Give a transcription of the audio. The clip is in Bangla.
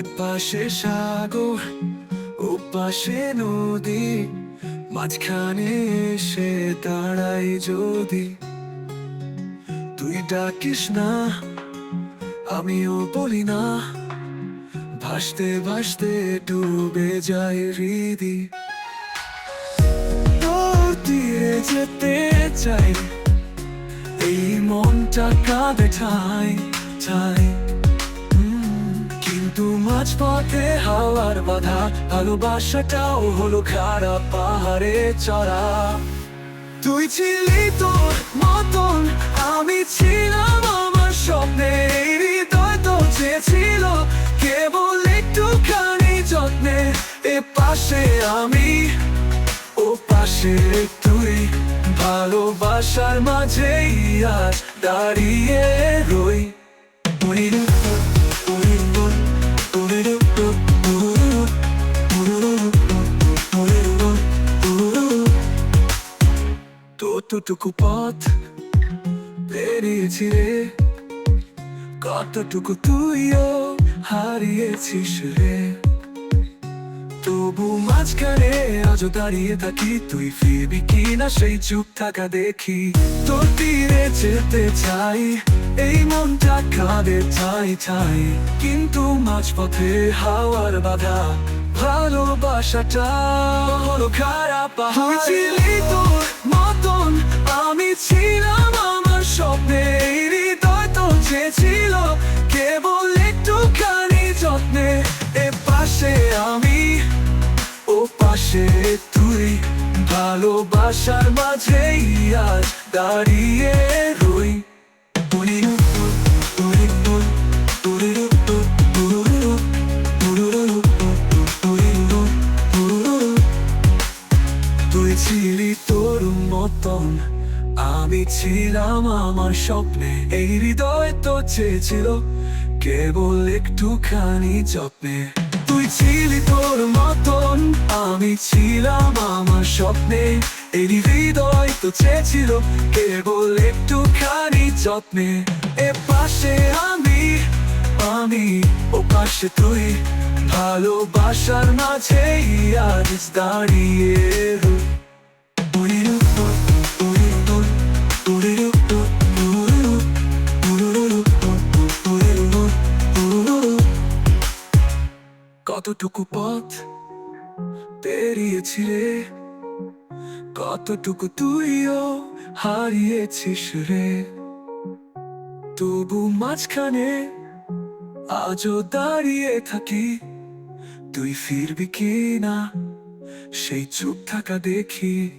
এপাশে সাগর ওপাশে নদী, মাঝখানে এসে দাঁড়াই যদি। তুই ডাকিস না, আমিও বলি না, ভাসতে ভাসতে ডুবে যায় হৃদি দিয়ে যেতে চাই, এই মনটা কাঁদে ঠাই ঠাই। মাঝপথে হাওয়ার বাধা, ভালোবাসাটাও হলো খারাপ পাহাড়ে চড়া। তুই ছিলি তোর মতন, আমি ছিলাম আমার স্বপ্নে তো চেয়েছিল কেবল একটুখানি যত্নে এ পাশে আমি, ও পাশে তুই। ভালোবাসার মাঝেই আজ দাঁড়িয়ে রই। কতটুকু পথ পেরিয়েছি রে? কতটুকু তুইও হারিয়েছিস রে? তবু মাঝখানে আজও দাঁড়িয়ে থাকি, তুই ফিরবি কি না সেই চুপ থাকা দেখি। তোর তীরে যেতে চাই, এই মনটা কাঁদে চাই চাই। কিন্তু মাঝপথে হাওয়ার বাধা, ভালোবাসাটা হলো খারাপ ছিলি তোর চেয়েছিল কেবল একটুখানি যত্নে। এ পাশে আমি, ও পাশে তুই। ভালোবাসার মাঝেই আজ দাঁড়িয়ে রই। তুই ছিলি তোর মতন আমি ছিলাম আমার স্বপ্নে, এই হৃদয় তো চেয়েছিল কেবল একটুখানি যত্নে। তুই ছিলি তোর মতন, আমি ছিলাম আমার স্বপ্নে, এই হৃদয় তো চেয়েছিল কেবল একটুখানি যত্নে। এ পাশে আমি আমি, ও পাশে তুই, ভালোবাসার মাঝেই আজ দাঁড়িয়ে কতটুকু পথ পেরিয়েছি রে? কতটুকু তুইও হারিয়েছিস রে? তবু মাঝখানে আজও দাঁড়িয়ে থাকি। তুই ফিরবি কি না? সেই চুপ থাকা দেখি।